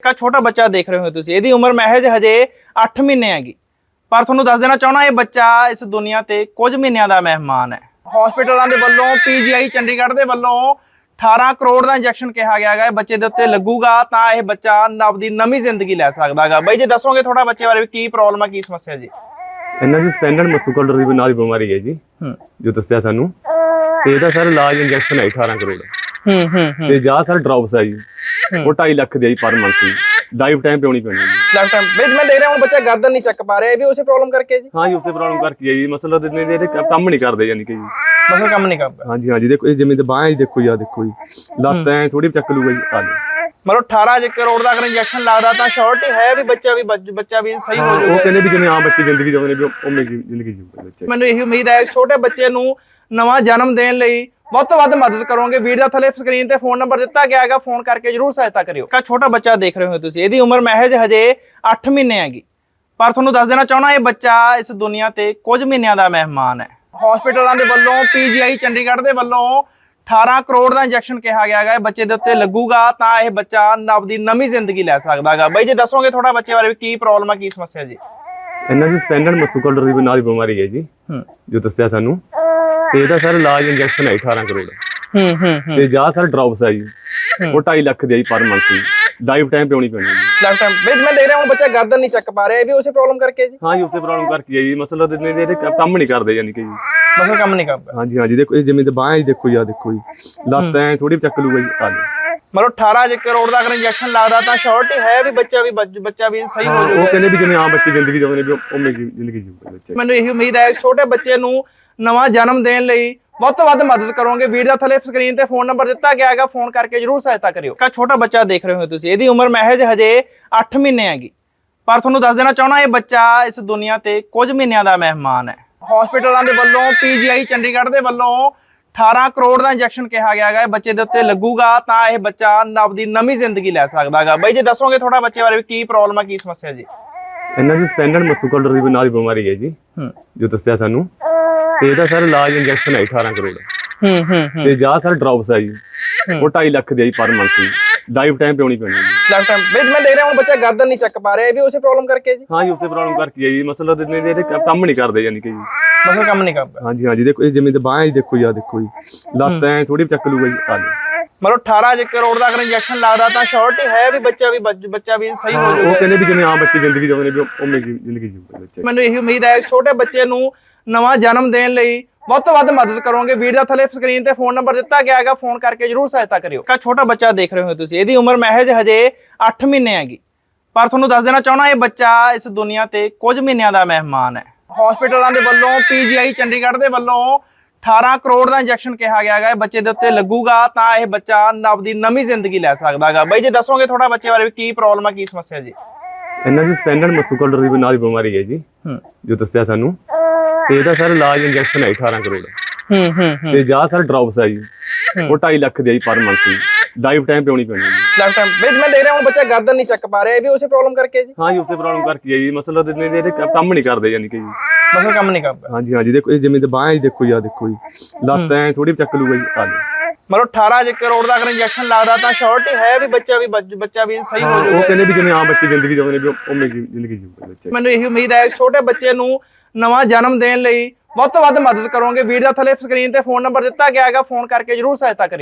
ਇੱਕ ਛੋਟਾ ਬੱਚਾ ਦੇਖ ਰਹੇ ਹੋ ਤੁਸੀਂ। ਇਹਦੀ ਉਮਰ ਮਹਿਜ ਹਜੇ 8 ਮਹੀਨੇ ਹੈਗੀ। ਪਰ ਤੁਹਾਨੂੰ ਦੱਸ ਦੇਣਾ ਚਾਹਣਾ ਇਹ ਬੱਚਾ ਇਸ ਦੁਨੀਆ ਤੇ ਕੁਝ ਮਹੀਨਿਆਂ ਦਾ ਮਹਿਮਾਨ ਹੈ। ਹਸਪੀਟਲਾਂ ਦੇ ਵੱਲੋਂ ਪੀਜੀਆਈ ਚੰਡੀਗੜ੍ਹ ਦੇ ਵੱਲੋਂ 18 ਕਰੋੜ ਦਾ ਇੰਜੈਕਸ਼ਨ ਕਿਹਾ ਗਿਆ ਹੈ ਬੱਚੇ ਦੇ ਉੱਤੇ ਲੱਗੂਗਾ ਤਾਂ ਇਹ ਬੱਚਾ ਨਵ ਦੀ ਨਵੀਂ ਜ਼ਿੰਦਗੀ ਲੈ ਸਕਦਾਗਾ। ਬਾਈ ਜੀ ਦੱਸੋਗੇ ਥੋੜਾ ਬੱਚੇ ਬਾਰੇ ਕੀ ਪ੍ਰੋਬਲਮ ਹੈ ਕੀ ਸਮੱਸਿਆ ਜੀ? ਇਹਨਾਂ ਦੀ ਸਪੈਂਡਡ ਮਸੂਕਲ ਦੀ ਨਾਲ ਬਿਮਾਰੀ ਹੈ ਜੀ। ਜੋ ਦੱਸਿਆ ਸਾਨੂੰ। ਤੇ ਇਹਦਾ ਸਰ ਇਲਾਜ ਇੰਜੈਕਸ਼ਨ ਹੈ 18 ਕਰੋੜ। ਹੂੰ ਹੂੰ ਤੇ ਜਾਂ ਸਰ ਡ੍ਰੌਪਸ ਹੈ ਜੀ। ਉਹ 2.5 ਲੱਖ ਦੀ ਹੈ ਜੀ ਪਰ ਮੰਥ ਦੀ। ਡਾਈਵ ਟਾਈਮ ਪਿਉਣੀ ਪੈਣੀ ਹੈ ਜੀ। ਲਾਸਟ ਟਾਈਮ ਬਈ ਮੈਂ ਦੇਖ ਰਿਹਾ ਹੁਣ ਬੱਚਾ ਗਰਦਨ ਨਹੀਂ ਚੱਕ ਪਾ ਰਿਹਾ ਇਹ ਵੀ ਉਸੇ ਪ੍ਰੋਬਲਮ ਕਰਕੇ ਜੀ। ਹਾਂ ਜੀ ਉਸੇ ਪ੍ਰੋਬਲਮ ਕਰਕੇ ਹੈ ਜੀ। ਮਸਲਾ ਤੇ ਇਹਦੇ ਕੰਮ ਨਹੀਂ ਕਰਦੇ ਯਾਨੀ ਕਿ ਜੀ। ਮਸਲ ਕੰਮ ਨਹੀਂ ਕਰਦਾ। ਹਾਂਜੀ ਹਾਂਜੀ ਦੇਖੋ ਇਹ ਜਿਵੇਂ ਤੇ ਬਾਹਾਂ ਜੀ ਦੇਖੋ ਜੀ ਦੇਖੋ ਜੀ। ਲੱਤ ਐ ਥੋੜੀ ਚੱਕ ਲੂਗਾ ਜੀ ਆ ਲਓ। ਮਤਲਬ 18 ਜੇ ਕਰੋੜ ਦਾ ਅਗਰ ਇੰਜੈਕਸ਼ਨ ਲੱਗਦਾ ਤਾਂ ਸ਼ੋਰਟੀ ਹੈ ਵੀ ਬੱਚਾ ਵੀ ਬੱਚ- ਵੀ ਸਹੀ ਹੋ ਜਾਊਗਾ ਉਹ ਕਹਿੰਦੇ ਵੀ ਜਿਵੇਂ ਆਮ ਬੱਚੇ ਜ਼ਿੰਦਗੀ ਜਿਉਂਦੇ ਨੇ ਵੀ ਉਵੇਂ ਦੀ ਜ਼ਿੰਦਗੀ ਜੀਊਗਾ ਬੱਚਾ। ਮੈਨੂੰ ਇਹੀ ਉਮੀਦ ਹੈ ਛੋਟੇ ਬੱਚੇ ਨੂੰ ਨਵਾਂ ਜਨਮ ਦੇਣ ਲਈ ਵੱਧ ਤੋਂ ਵੱਧ ਮਦਦ ਕਰੋਗੇ। ਵੀਰ ਦਾ ਥੱਲੇ ਸਕਰੀਨ ਤੇ ਫੋਨ ਨੰਬਰ ਦਿੱਤਾ ਗਿਆ ਹੈਗਾ ਫੋਨ ਕਰਕੇ ਜਰੂਰ ਸਹਾਇਤਾ ਕਰਿਓ। ਕਾ ਛੋਟਾ ਬੱਚਾ ਦੇਖ ਰਹੇ ਹੋ ਤੁਸੀਂ ਇਹਦੀ ਉਮਰ ਮਹਿਜ ਹਜੇ 8 ਮਹੀਨੇ ਹੈਗੀ। ਪਰ ਤੁਹਾਨੂੰ ਦੱਸ ਦੇਣਾ ਚਾਹਣਾ ਇਹ ਬੱਚਾ ਇਸ ਦੁਨੀਆ ਤੇ ਕੁਝ ਮਹੀਨਿਆਂ ਦਾ ਮਹਿਮਾਨ ਹੈ। ਹਸਪੀਟਲਾਂ ਦੇ ਵੱਲੋਂ ਪੀਜੀਆਈ ਚੰਡੀਗੜ੍ਹ ਦੇ ਵੱਲੋਂ 18 ਕਰੋੜ ਦਾ ਇੰਜੈਕਸ਼ਨ ਕਿਹਾ ਗਿਆ ਹੈ ਬੱਚੇ ਦੇ ਉੱਤੇ ਲੱਗੂਗਾ ਤਾਂ ਇਹ ਬੱਚਾ ਨਵ ਦੀ ਨਵੀਂ ਜ਼ਿੰਦਗੀ ਲੈ ਸਕਦਾਗਾ ਬਾਈ ਜੀ ਦੱਸੋਗੇ ਥੋੜਾ ਬੱਚੇ ਬਾਰੇ ਕੀ ਪ੍ਰੋਬਲਮ ਹੈ ਕੀ ਸਮੱਸਿਆ ਜੀ? ਇਹਨਾਂ ਦੀ ਸਪੈਂਡਡ ਮਸੂਕਲ ਦੀ ਨਾਲ ਬਿਮਾਰੀ ਹੈ ਜੀ ਜੋ ਦੱਸਿਆ ਸਾਨੂੰ। ਤੇ ਇਹਦਾ ਸਰ ਇਲਾਜ ਇੰਜੈਕਸ਼ਨ ਹੈ 18 ਕਰੋੜ। ਹੂੰ ਹੂੰ ਤੇ ਜਾਂ ਸਰ ਡ੍ਰੌਪਸ ਹੈ ਜੀ। ਉਹ 2.5 ਲੱਖ ਦੀ ਹੈ ਜੀ ਪਰ ਮੰਥ ਦੀ। ਡਾਈਵ ਟਾਈਮ ਪਿਉਣੀ ਪੈਣੀ ਹੈ ਜੀ। ਲਾਸਟ ਟਾਈਮ ਬਈ ਮੈਂ ਦੇਖ ਰਿਹਾ ਹੁਣ ਬੱਚਾ ਗਰਦਨ ਨਹੀਂ ਚੱਕ ਪਾ ਰਿਹਾ ਇਹ ਵੀ ਉਸੇ ਪ੍ਰੋਬਲਮ ਕਰਕੇ ਜੀ। ਹਾਂ ਜੀ ਉਸੇ ਪ੍ਰੋਬਲਮ ਕਰਕੇ ਹੈ ਜੀ। ਮਸਲਾ ਤੇ ਇਹਦੇ ਕੰਮ ਨਹੀਂ ਕਰਦੇ ਯਾਨੀ ਕਿ ਜੀ। ਮਸਲ ਕੰਮ ਨਹੀਂ ਕਰਦਾ। ਹਾਂਜੀ ਹਾਂਜੀ। ਦੇਖੋ ਇਹ ਜਿਵੇਂ ਤੇ ਬਾਹਾਂ ਜੀ ਦੇਖੋ ਜੀ ਆਹ ਦੇਖੋ ਜੀ। ਲੱਤ ਐ ਥੋੜੀ ਚੱਕ ਲੂਗਾ ਜੀ ਆ ਲਓ। ਮਤਲਬ 18 ਜੇ ਕਰੋੜ ਦਾ ਅਗਰ ਇੰਜੈਕਸ਼ਨ ਲੱਗਦਾ ਤਾਂ ਸ਼ੋਰਟੀ ਹੈ ਵੀ ਬੱਚਾ ਵੀ ਬੱਚ- ਬੱਚਾ ਵੀ ਸਹੀ ਹੋ ਹਾਂ, ਜਾਊਗਾ। ਉਹ ਕਹਿੰਦੇ ਵੀ ਜਿਵੇਂ ਆਮ ਬੱਚੇ ਜ਼ਿੰਦਗੀ ਜਿਉਂਦੇ ਨੇ ਵੀ ਉਵੇਂ ਦੀ ਜ਼ਿੰਦਗੀ ਜੀਊਗਾ ਬੱਚਾ। ਮੈਨੂੰ ਇਹੀ ਉਮੀਦ ਹੈ ਛੋਟੇ ਬੱਚੇ ਨੂੰ ਨਵਾਂ ਜਨਮ ਦੇਣ ਲਈ ਵੱਧ ਤੋਂ ਵੱਧ ਮਦਦ ਕਰੋਗੇ। ਵੀਰ ਦਾ ਥੱਲੇ ਸਕਰੀਨ ਤੇ ਫੋਨ ਨੰਬਰ ਦਿੱਤਾ ਗਿਆ ਹੈਗਾ ਫੋਨ ਕਰਕੇ ਜਰੂਰ ਸਹਾਇਤਾ ਕਰਿਓ। ਕਾ ਛੋਟਾ ਬੱਚਾ ਦੇਖ ਰਹੇ ਹੋ ਤੁਸੀਂ ਇਹਦੀ ਉਮਰ ਮਹਿਜ ਹਜੇ 8 ਮਹੀਨੇ ਹੈਗੀ। ਪਰ ਤੁਹਾਨੂੰ ਦੱਸ ਦੇਣਾ ਚਾਹਣਾ ਇਹ ਬੱਚਾ ਇਸ ਦੁਨੀਆ ਤੇ ਕੁਝ ਮਹੀਨਿਆਂ ਦਾ ਮਹਿਮਾਨ ਹੈ। ਹਸਪੀਟਲਾਂ ਦੇ ਵੱਲੋਂ ਪੀਜੀਆਈ ਚੰਡੀਗੜ੍ਹ ਦੇ ਵੱਲੋਂ 18 ਕਰੋੜ ਦਾ ਇੰਜੈਕਸ਼ਨ ਕਿਹਾ ਗਿਆ ਹੈ ਬੱਚੇ ਦੇ ਉੱਤੇ ਲੱਗੂਗਾ ਤਾਂ ਇਹ ਬੱਚਾ ਦੀ ਨਵੀਂ ਜ਼ਿੰਦਗੀ ਲੈ ਸਕਦਾਗਾ। ਬਾਈ ਜੀ ਦੱਸੋਗੇ ਥੋੜਾ ਬੱਚੇ ਬਾਰੇ ਕੀ ਪ੍ਰੋਬਲਮ ਹੈ ਕੀ ਸਮੱਸਿਆ ਜੀ? ਇਹਨਾਂ ਦੀ ਸਪੈਂਡਡ ਮਸੂਕਲ ਦੀ ਨਾਲ ਬਿਮਾਰੀ ਹੈ ਜੀ ਜੋ ਦੱਸਿਆ ਸਾਨੂੰ। ਤੇ ਇਹਦਾ ਸਰ ਇਲਾਜ ਇੰਜੈਕਸ਼ਨ ਹੈ 18 ਕਰੋੜ। ਹੂੰ ਹੂੰ ਤੇ ਜਾਂ ਸਰ ਡ੍ਰੌਪਸ ਹੈ ਜੀ ਉਹ 2.5 ਲੱਖ ਦੀ ਜੀ ਪਰ ਮੰਥ ਡਾਈਵ ਟਾਈਮ ਪਿਉਣੀ ਪੈਣੀ ਹੈ ਜੀ। ਟਾਈਮ ਬਈ ਮੈਂ ਦੇਖ ਰਿਹਾ ਹੁਣ ਬੱਚਾ ਗਰਦਨ ਨਹੀਂ ਚੱਕ ਪਾ ਰਿਹਾ ਇਹ ਵੀ ਉਸੇ ਪ੍ਰੋਬਲਮ ਕਰਕੇ ਜੀ। ਹਾਂ ਜੀ ਉਸੇ ਪ੍ਰੋਬਲਮ ਕਰਕੇ ਹੈ ਜੀ। ਮਸਲਾ ਤੇ ਇਹਦੇ ਕੰਮ ਨਹੀਂ ਕਰਦੇ ਯਾਨੀ ਕਿ ਜੀ। ਮਸਲ ਕੰਮ ਨਹੀਂ ਕਰਦਾ। ਹਾਂਜੀ ਹਾਂਜੀ ਦੇਖੋ ਇਹ ਜਿਵੇਂ ਤੇ ਬਾਹਾਂ ਜੀ ਦੇਖੋ ਜੀ ਦੇਖੋ ਜੀ। ਲੱਤ ਐ ਥੋੜੀ ਚੱਕ ਲੂਗਾ ਜੀ ਆ ਲਓ। ਮਤਲਬ 18 ਜੇ ਕਰੋੜ ਦਾ ਅਗਰ ਇੰਜੈਕਸ਼ਨ ਲੱਗਦਾ ਤਾਂ ਸ਼ੋਰਟੀ ਹੈ ਵੀ ਬੱਚਾ ਵੀ ਬੱਚ- ਬੱਚਾ ਵੀ ਸਹੀ ਹੋ ਹਾਂ, ਜਾਊਗਾ। ਉਹ ਕਹਿੰਦੇ ਵੀ ਜਿਵੇਂ ਆਮ ਬੱਚੇ ਜ਼ਿੰਦਗੀ ਜਿਉਂਦੇ ਨੇ ਵੀ ਉਵੇਂ ਦੀ ਜ਼ਿੰਦਗੀ ਜੀਊਗਾ ਬੱਚਾ ਮੈਨੂੰ ਇਹੀ ਉਮੀਦ ਹੈ ਛੋਟੇ ਬੱਚੇ ਨੂੰ ਨਵਾਂ ਜਨਮ ਦੇਣ ਲਈ ਵੱਧ ਤੋਂ ਵੱਧ ਮਦਦ ਕਰੋਗੇ। ਵੀਰ ਦਾ ਥੱਲੇ ਸਕਰੀਨ ਤੇ ਫੋਨ ਨੰਬਰ ਦਿੱਤਾ ਗਿਆ ਹੈਗਾ ਫੋਨ ਕਰਕੇ ਜਰੂਰ ਸਹਾਇਤਾ ਕਰਿਓ। ਕਾ ਛੋਟਾ ਬੱਚਾ ਦੇਖ ਰਹੇ ਹੋ ਤੁਸੀਂ। ਇਹਦੀ ਉਮਰ ਮਹਿਜ ਹਜੇ 8 ਮਹੀਨੇ ਹੈਗੀ। ਪਰ ਤੁਹਾਨੂੰ ਦੱਸ ਦੇਣਾ ਚਾਹਣਾ ਇਹ ਬੱਚਾ ਇਸ ਦੁਨੀਆ ਤੇ ਕੁਝ ਮਹੀਨਿਆਂ ਦਾ ਮਹਿਮਾਨ ਹੈ। ਹਸਪੀਟਲਾਂ ਦੇ ਵੱਲੋਂ ਪੀਜੀਆਈ ਚੰਡੀਗੜ੍ਹ ਦੇ ਵੱਲੋਂ 18 ਕਰੋੜ ਦਾ ਇੰਜੈਕਸ਼ਨ ਕਿਹਾ ਗਿਆ ਹੈ ਬੱਚੇ ਦੇ ਉੱਤੇ ਲੱਗੂਗਾ ਤਾਂ ਇਹ ਬੱਚਾ ਨਵ ਦੀ ਨਵੀਂ ਜ਼ਿੰਦਗੀ ਲੈ ਸਕਦਾਗਾ ਬਾਈ ਜੀ ਦੱਸੋਗੇ ਥੋੜਾ ਬੱਚੇ ਬਾਰੇ ਕੀ ਪ੍ਰੋਬਲਮ ਹੈ ਕੀ ਸਮੱਸਿਆ ਜੀ? ਇਹਨਾਂ ਦੀ ਸਪੈਂਡਡ ਮਸੂਕਲ ਦੀ ਨਾਲ ਬਿਮਾਰੀ ਹੈ ਜੀ। ਹੂੰ। ਜੋ ਦੱਸਿਆ ਸਾਨੂੰ। ਤੇ ਇਹਦਾ ਸਰ ਇਲਾਜ ਇੰਜੈਕਸ਼ਨ ਹੈ 18 ਕਰੋੜ। ਹੂੰ ਹੂੰ ਤੇ ਜਾਂ ਸਰ ਡ੍ਰੌਪਸ ਹੈ ਜੀ। ਉਹ 2.5 ਲੱਖ ਦੀ ਹੈ ਜੀ ਪਰ ਮੰਥ ਦੀ। ਡਾਈਵ ਟਾਈਮ ਪਿਉਣੀ ਪੈਣੀ ਹੈ ਜੀ। ਲਾਸਟ ਟਾਈਮ ਮੈਂ ਦੇਖ ਰਿਹਾ ਹੁਣ ਬੱਚਾ ਗਰਦਨ ਨਹੀਂ ਚੱਕ ਪਾ ਰਿਹਾ ਇਹ ਵੀ ਉਸੇ ਪ੍ਰੋਬਲਮ ਕਰਕੇ ਜੀ। ਹਾਂ ਜੀ ਉਸੇ ਪ੍ਰੋਬਲਮ ਕਰਕੇ ਹੈ ਜੀ। ਮਸਲਾ ਤੇ ਇਹਦੇ ਕੰਮ ਨਹੀਂ ਕਰਦੇ ਯਾਨੀ ਕਿ ਜੀ। ਮਸਲ ਕੰਮ ਨਹੀਂ ਕਰਦਾ। ਹਾਂਜੀ ਹਾਂਜੀ। ਦੇਖੋ ਇਹ ਜਿਵੇਂ ਤੇ ਬਾਹਾਂ ਜੀ ਦੇਖੋ ਜੀ ਆਹ ਦੇਖੋ ਜੀ। ਲੱਤ ਐ ਥੋੜੀ ਚੱਕ ਲੂਗਾ ਜੀ ਆ ਲਓ। ਮਤਲਬ 18 ਜੇ ਕਰੋੜ ਦਾ ਅਗਰ ਇੰਜੈਕਸ਼ਨ ਲੱਗਦਾ ਤਾਂ ਸ਼ੋਰਟੀ ਹੈ ਵੀ ਬੱਚਾ ਵੀ ਬੱਚ- ਵੀ ਸਹੀ ਹੋ ਜਾਊਗਾ ਉਹ ਕਹਿੰਦੇ ਵੀ ਜਿਵੇਂ ਆਮ ਬੱਚੇ ਜ਼ਿੰਦਗੀ ਜਿਉਂਦੇ ਨੇ ਉਵੇਂ ਦੀ ਜ਼ਿੰਦਗੀ ਜੀਊਗਾ ਬੱਚਾ ਮੈਨੂੰ ਇਹੀ ਉਮੀਦ ਹੈ ਛੋਟੇ ਬੱਚੇ ਨੂੰ ਨਵਾਂ ਜਨਮ ਦੇਣ ਲਈ ਵੱਧ ਤੋਂ ਵੱਧ ਮਦਦ ਕਰੋਗੇ। ਵੀਰ ਦਾ ਥੱਲੇ ਸਕਰੀਨ ਤੇ ਫੋਨ ਨੰਬਰ ਦਿੱਤਾ ਗਿਆ ਹੈਗਾ ਫੋਨ ਕਰਕੇ ਜਰੂਰ ਸਹਾਇਤਾ ਕਰਿਓ।